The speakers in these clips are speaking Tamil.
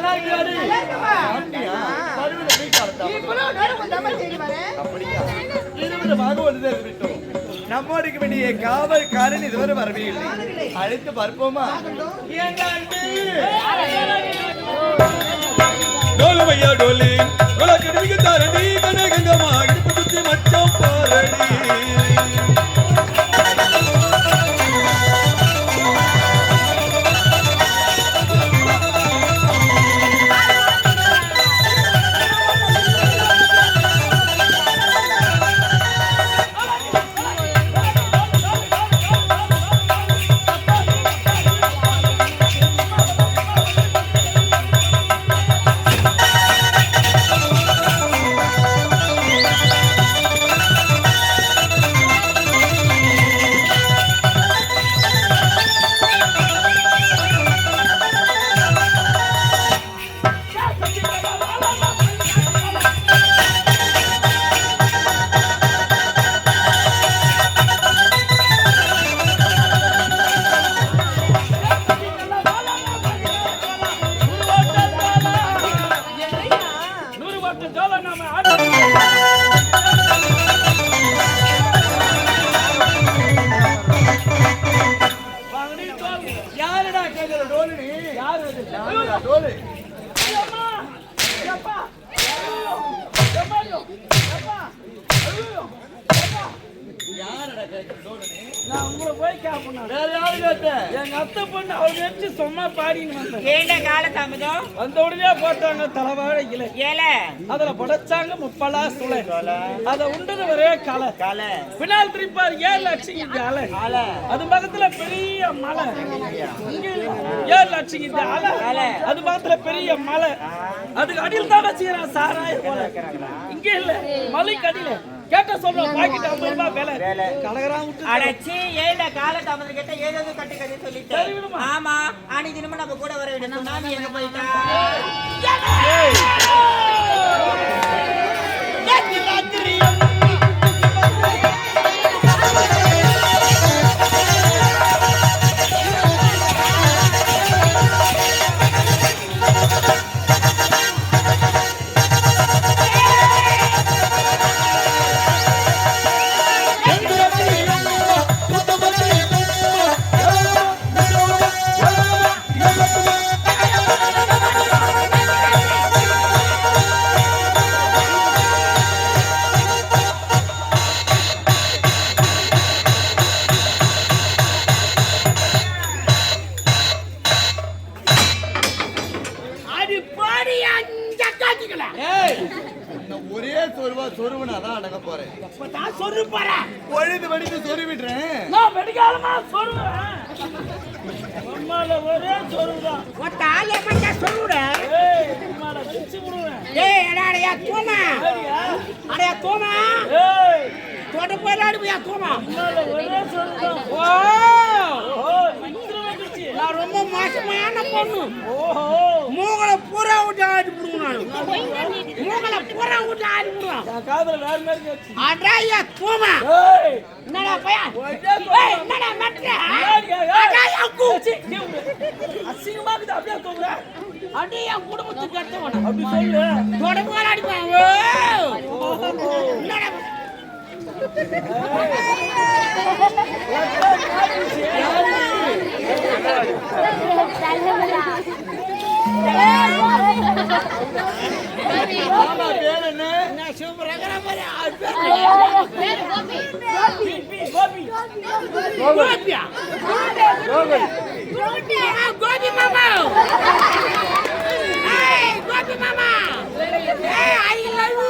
நல்லா இருக்காரு வந்து சேர்ந்து விட்டோம். நம்மோருக்கு வேண்டிய காவல்காரன் இதுவரை வரவே இல்லை. அழைத்து பார்ப்போமா? அன்பு? டோலு மையா டோலி உலக நிமிக தாரணி கனகங்கமா இடுப்பு மச்சம் பாரடி. நான் உங்களை போய் கேட்பேன் வேற யாரு கேட்ட? எங்க அத்தை பொண்ணு அவங்க வச்சு சும்மா பாடின்னு வந்தேன் ஏண்ட காலதாமதம் வந்த உடனே போட்டாங்க தலைவாழை இலை ஏல அதுல படைச்சாங்க முப்பலா சுளை. அத உண்டது ஒரே கலை. கால. பின்னால் திருப்பார் ஏழு லட்சம் இந்த அலை. அது பக்கத்துல பெரிய மலை. ஏழு லட்சம் இந்த அலை. அது பக்கத்துல பெரிய மலை. அதுக்கு அடியில் தான் வச்சுக்கிறான் சாராய போல இங்க இல்ல. மலைக்கு அடியில. கேட்ட சொல்றோம் பாக்கெட் ஐம்பது ரூபாய் விலை. கலகரான் விட்டு அடைச்சி ஏண்ட காலதாமதம் கேட்ட ஏதாவது கட்டு கதை சொல்லிட்டேன் விடுமா. ஆமா அன்னைக்கு தினமும் நம்ம கூட வர வேண்டும் சுனாமி எங்க போயிட்டா? பொழுது வடித்து சொருவி விடுறேன். நான் வெடிக்காலமா சொல்லுவேன். அம்மால ஒரே சொல்லுதான் ஒத்த ஆளே பண்ண சொல்லுறேன் ஏய் பிச்சு விடுவேன். அடையா தூமா? அடையா தூமா? ஏய். தொட போயிடாடு போயா தூமா? ஒரே சொல்லுதான் ஓ! நான் ரொம்ப மோசமான பொண்ணு. மூகலை பூரா விட்டு ஆடி விடுவோம் நான் மூகலை பூரா விட்டு ஆடி விடுவோம் என் காதுல வேற மாதிரி தூமா என்னடா பையா? ஒரே ஏய் என்னடா மற்ற. அசிங்கமா இருக்குது அப்படியே தூங்குற. குடும்பத்துக்கு கட்டவன அப்படி சொல்லு. அடிப்பான் என்னடா கோபி கோபியா ஆ, கோபி மாமா ஏய் கோபி மாமா. ஏய் ஐ லவ் யூ கோபி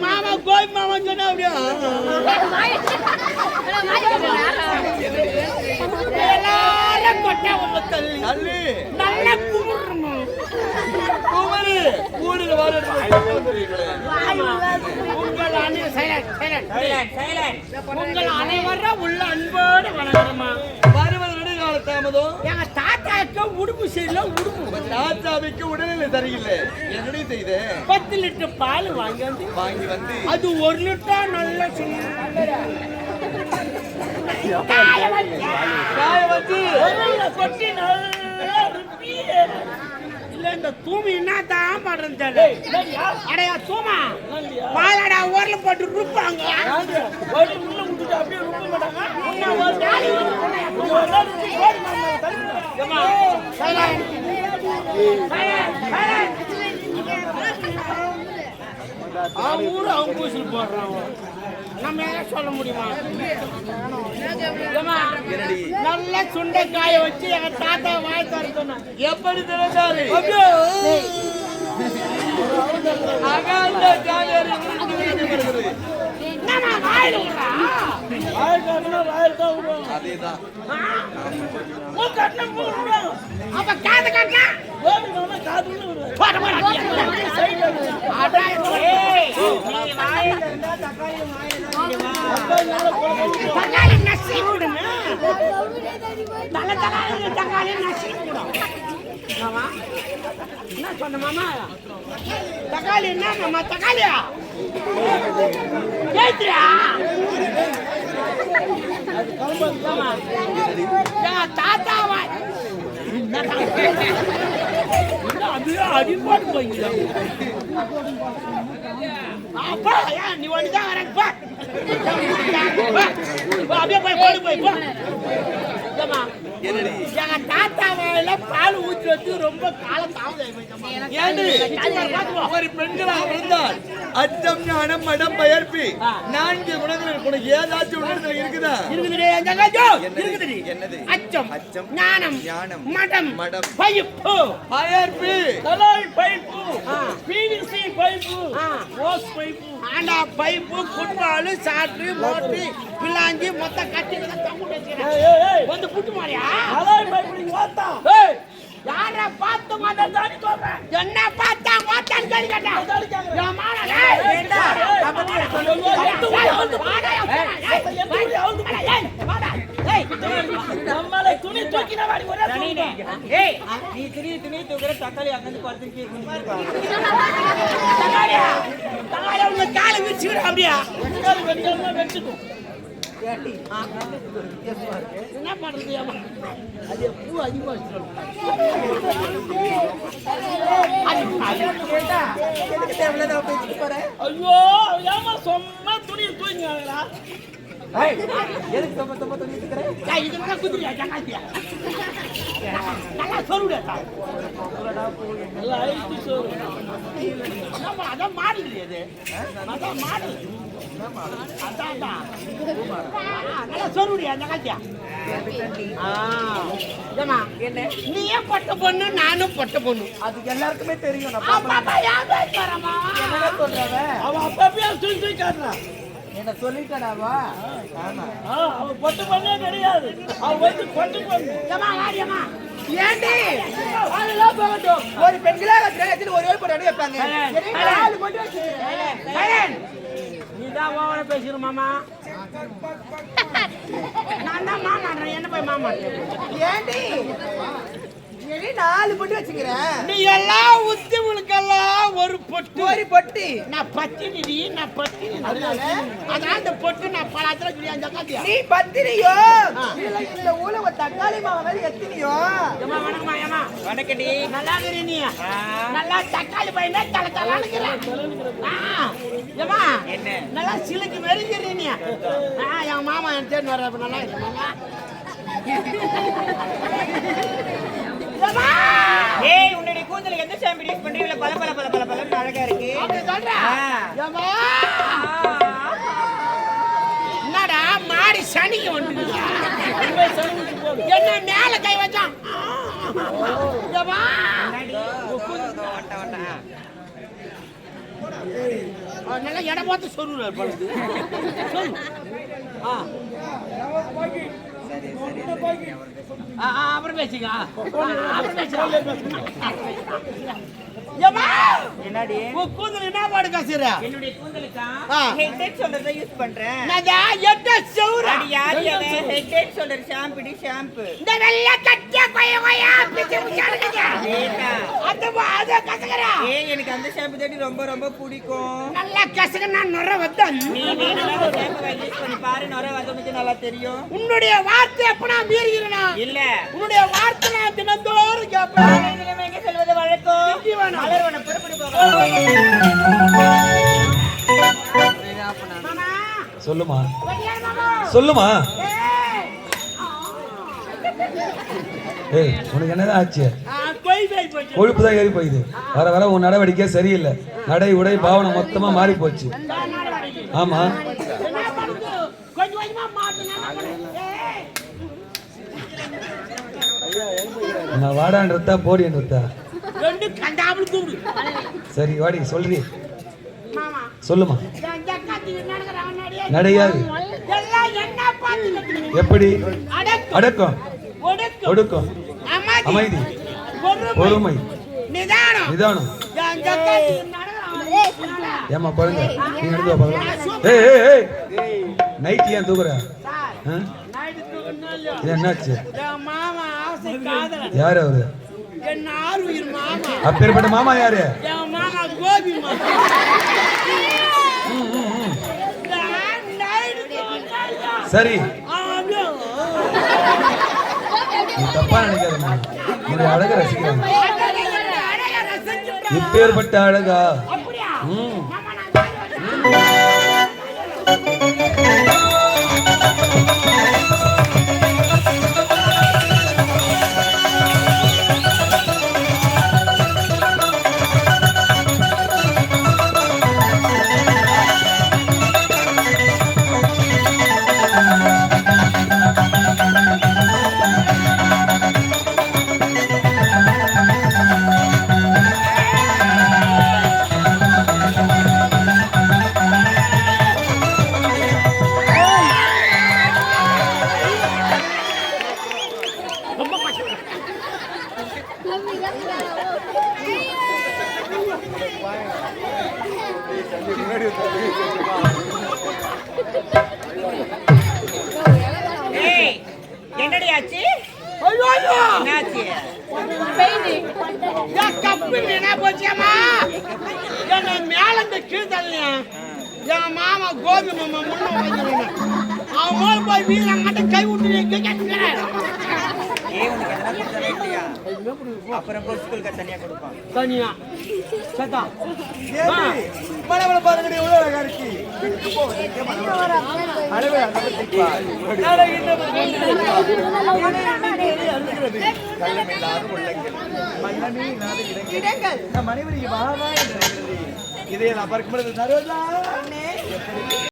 மாமா கோபி மாமா சொன்னா அப்படியே? எல்லாரும் கொட்டை உள்ள தள்ளி. தள்ளி. நல்லா கும்பிடணும் குமரி. ஊரில் வாழ உங்கள் அனைவரும் உள்ள அன்போடு வணங்குறமா வருவது நெடுகால தாமதம் எங்க தாத்தாக்கு உடுப்பு சரியில்லை உடுப்பு ராஜாவிற்கு உடல்நிலை சரியில்லை. என்னடி செய்த? பத்து லிட்டர் பால் வாங்கி வந்து வாங்கி வந்து. அது ஒரு லிட்டர் நல்ல காய வச்சு உரல்ல கொட்டி நல்லா ருப்பி. இல்ல இந்த தூமி என்ன தான் பண்றது தெரியல? அடையா தூமா? பாலடா ஊர்ல போட்டு ருப்பாங்க. அவன் ஊரு பூசில் போடுறான் நம்ம என்ன சொல்ல முடியுமா? நல்ல சுண்டைக்காய வச்சு எங்க தாத்தா வாய் தர சொன்னான் எப்படி திறந்தாரு. அப்ப காது காது தக்காளி நசி விடுங்க. தலை தக்காளி தக்காளி நசி விடும் என்ன சொன்ன மாமா? தக்காளி என்ன மாமா தக்காளியா? கேட்டியா? தாத்தா அடிப்பாட்டு போய்க்கலாம் அப்பா ஏன் நீ ஒன்று தான் வரேன் போ அப்படியே போய் போடு போய் போ எங்க தாத்தா வாயில பால் ஊற்றி வச்சு ரொம்ப காலம் தாமதம் பெண்களாக இருந்தால் அச்சம் ஞானம் மடம் பயர்ப்பி. நான்கு குணங்கள் உனக்கு ஏதாச்சும் உணர்தல் இருக்குதா? தங்கச்சோ, என்னது? அச்சம், அச்சம், ஞானம், ஞானம், மடம், மடம், பயிப்பு. பயர்ப்பி. கலாய் pipe. PVC pipe. Hose pipe. ஆண்டா, பைப்பு, ஃபுட்பாலு, சாட்டு, மோட்டு, பிள்ளாஞ்சி, மொத்த ஏய். வந்து புட்டு மாறியா? கலாய் பைப்பு நீங்க ஏய், யாரை பார்த்து மாட்டேன் சொல்றேன்? என்ன பார்த்தா? அப்படி சொல்லு. வாடா, வாடா, வாடா. நம்மளை துணி தூக்கின வாடி ஒரே. ஏய், நீ திணி திணி தூக்குற தக்காளி அங்கந்து படுத்துக்கு தக்காளியா, தக்காளியா, உங்க காலை விரிச்சுக்கிடு, அப்படியா? வெங்காயம் வெங்காயமா வச்சுக்கும் என்ன பண்றது, ஏம்மா? அது பூ அதிகமா வச்சிருக்கணும். ஐயோ ஏமா சும்மா துணியை தூங்கிங்களா எதுக்கு தொம்ப தொம்ப துணி தூக்குற ஏய், இது நல்லா குதிரையா, ஜங்காத்தியா? நல்லா சொல்லுடா. எல்லாம் அழித்து சோறு என்னம்மா, அதான் மாடு இல்லையே இது. அதான் மாடு. அதான், அதான். ஆ, நல்லா சொல்லுடியா, ஜங்காத்தியா? ஆ, ஏம்மா, நீ ஏன் பொட்ட பொண்ணு நானும் பொட்ட பொண்ணு அது எல்லாருக்குமே தெரியும்? என்ன சொல்றவ அவன் அப்பப்பயே தூக்கி தூக்கி காட்டுறான் என்ன சொல்லிட்டடாவா ஆமா ஆ, அவன் பொட்டு பண்ணே கிடையாது அவன் வந்து பொட்டு பண்ணு ஏம்மா, வாடியம்மா. ஏண்டி? அதெல்லாம் போகட்டும். ஒரு பெண்களாக கிரகத்தில் ஒரே படம் வைப்பாங்க சரி, நாலு மட்டும் வச்சுக்கிறேன். சைலன். நீதான் மாமா? நான் தான் மாமான்றேன். என்ன போய் மாமா? ஏண்டி? நாலு பொட்டு வச்சுக்கிறேன் நீ எல்லாம் உத்திமுழுக்கெல்லாம் ஒரு பொட்டு. ஒரு பொட்டி. நான் பத்தினி நான் பத்தினி. அதான் இந்த பொட்டு நான் பழத்துல கிடையாது ஜக்காத்தியா நீ பத்திரியோ இல்ல இந்த ஊல ஒரு தக்காளி மாவு மாதிரி எத்தினியோ? வணக்கடி நல்லா இருக்கிறீ நீ. நல்லா தக்காளி பையனே தலை தலானுக்கிறேன் ஏம்மா என்ன? நல்லா சிலுக்கு மெருகிறீ நீ. ஆ என் மாமா என் தேடி வர்ற நல்லா இருக்கு ஏய் உன்னுடைய கூந்தல் எந்த ஷாம்பு யூஸ் பண்றீங்க பல பல பல பல பல அழகா இருக்கு என்னடா மாடி சனிக்கு வந்து என்ன மேல கை வச்சான் நல்லா இடம் பார்த்து சொல்லுறாரு பழுது சொல்லு ஆ, அப்புறம். அப்புறம் என்னடி? கூந்தல் என்ன பாடு காசுறா? என்னுடைய கூந்தலுக்கா. ஹெட் யூஸ் பண்றேன். நான் எட்ட செவுரா அடி யார் ஹெட் ஷோல்டர் ஷாம்பு ஷாம்பு இந்த வெள்ளை கட்டிய கொய்ய கொய்யா பிச்சு பிச்சு அடக்குது. அந்த வா- அத கசக்குறா. ஏய் எனக்கு அந்த ஷாம்பு தாண்டி ரொம்ப ரொம்ப பிடிக்கும் நல்லா கசக்குனா நுர வந்தான். நீ வேணும்னா அந்த ஷாம்பு யூஸ் பண்ணி பாரு நுர வந்து நல்லா தெரியும் உன்னுடைய வார்த்தை எப்ப நான் மீறுகிறேனா? இல்ல உன்னுடைய வார்த்தை நான் தினந்தோறும் கேட்பேன். எங்க செல்வது வழக்கம் புறப்பட்டு சொல்லுமா. சொல்லுமா ஏய். ஏய் உனக்கு என்னதான் ஆச்சு. கொழுப்பு தான் ஏறி போகுது வர வர உன் நடவடிக்கை சரியில்லை. நடை உடை பாவனை மொத்தமா மாறி போச்சு. ஆமா. என்ன பண்ணுது? கொஞ்சம் கொஞ்சமா மாத்துனா என்ன பண்ணுது? ஏய். நான் வாடான்றதா போடின்றதா சரி வாடி சொல்றி. சொல்லுமா. நடையாது. எப்படி? அடக்கம். ஒடுக்கம். அமைதி. பொறுமை. நிதானம். ஏமா குழந்தை நீ வா பார்க்கலாம் ஏய் ஏய் நைட் ஏன் தூக்குற? என்னாச்சு? யாரு அவரு? அப்பேற்பட்ட மாமா யாரு? சரி. நீ தப்பா நினைக்காதம்மா உன்னுடைய அழக ரசிச்சுட்டா. இப்பேற்பட்ட அழகா? ம். என்னடி ஆச்சு. என்னாச்சு என் கப்பு வீணா போச்சேம்மா. என்னை மேல இருந்து கீழே தள்ளினியா? என் மாமா கோபி மாமா முன்ன உட்காந்துருந்தானே. அவன் மேல போய் மட்டும் கை விட்டு அப்புறம் போய் ஸ்கூலுக்கு தனியா கொடுப்பான் தனியா. சத்தா. அழுகிறது. இதை நான் பார்க்கும் பொழுது சரோஜா.